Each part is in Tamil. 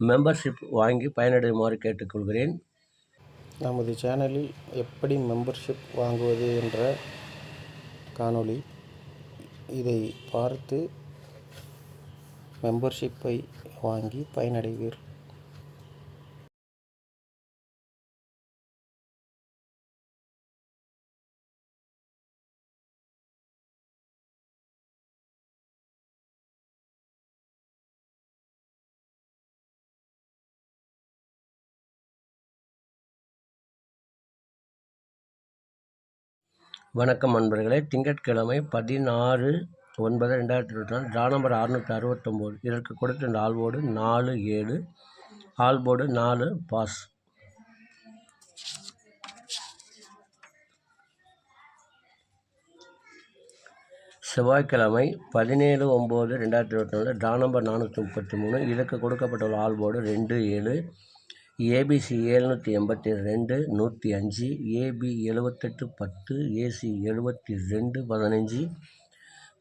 மெம்பர்ஷிப் வாங்கி பயனடையுமாறு கேட்டுக்கொள்கிறேன். நமது சேனலில் எப்படி மெம்பர்ஷிப் வாங்குவது என்ற காணொளி இதை பார்த்து மெம்பர்ஷிப்பை வாங்கி பயனடைவீர். வணக்கம் நண்பர்களே திங்கட்கிழமை பதினாறு ஒன்பது ரெண்டாயிரத்தி இருபத்தி நாலு. ட்ரா நம்பர் அறுநூற்றி அறுபத்தொம்போது. இதற்கு கொடுத்திருந்த ஆல்போர்டு நாலு ஏழு. ஆல்போர்டு நாலு பாஸ். செவ்வாய்க்கிழமை பதினேழு ஒம்பது ரெண்டாயிரத்தி இருபத்தி நாலு. ட்ரா நம்பர் நானூற்றி முப்பத்தி மூணு. இதுக்கு கொடுக்கப்பட்டுள்ள ஆல்போர்டு ரெண்டு ஏழு. ஏபிசி ஏழ்நூற்றி எண்பத்தி ரெண்டு நூற்றி அஞ்சு ஏபி எழுவத்தெட்டு பத்து ஏசி எழுபத்தி ரெண்டு பதினஞ்சு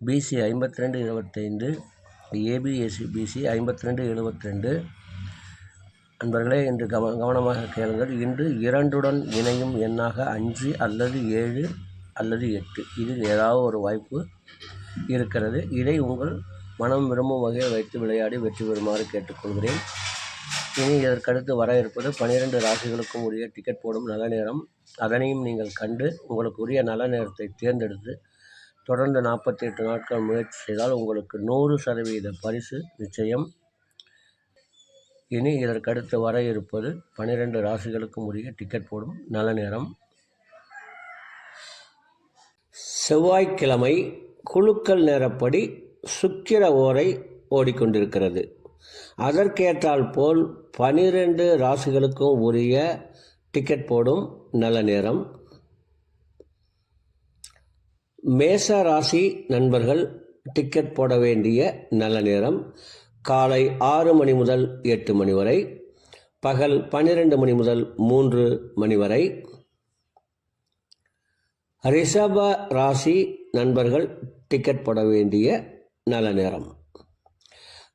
பிசி ஐம்பத்தி ரெண்டு இருபத்தைந்து ஏபிஎஸ்சி பிசி ஐம்பத்தி ரெண்டு எழுபத்தி ரெண்டு நண்பர்களே இன்று கவ கவனமாக கேளுங்கள். இன்று இரண்டுடன் இணையும் எண்ணாக அஞ்சு அல்லது ஏழு அல்லது எட்டு. இதில் ஏதாவது ஒரு வாய்ப்பு இருக்கிறது. இதை உங்கள் மனம் விரும்பும் வகையில் வைத்து விளையாடி வெற்றி பெறுமாறு கேட்டுக்கொள்கிறேன். இனி இதற்கடுத்து வர இருப்பது பனிரெண்டு ராசிகளுக்கும் உரிய டிக்கெட் போடும் நல்ல நேரம். அதனையும் நீங்கள் கண்டு உங்களுக்கு உரிய நல்ல நேரத்தை தேர்ந்தெடுத்து தொடர்ந்து நாற்பத்தி எட்டு நாட்கள் முயற்சி செய்தால் உங்களுக்கு நூறு சதவீத பரிசு நிச்சயம். இனி இதற்கடுத்து வர இருப்பது பனிரெண்டு ராசிகளுக்கும் உரிய டிக்கெட் போடும் நல்ல நேரம். செவ்வாய்க்கிழமை குழுக்கள் நேரப்படி சுக்கிர ஓரை ஓடிக்கொண்டிருக்கிறது. அதற்கேற்றால் போல் பனிரெண்டு ராசிகளுக்கும் உரிய டிக்கெட் போடும் நல்ல நேரம். மேச ராசி நண்பர்கள் டிக்கெட் போட வேண்டிய நல்ல நேரம். காலை ஆறு மணி முதல் எட்டு மணி வரை. பகல் பன்னிரெண்டு மணி முதல் மூன்று மணி வரை. ரிஷப ராசி நண்பர்கள் டிக்கெட் போட வேண்டிய நல்ல நேரம்.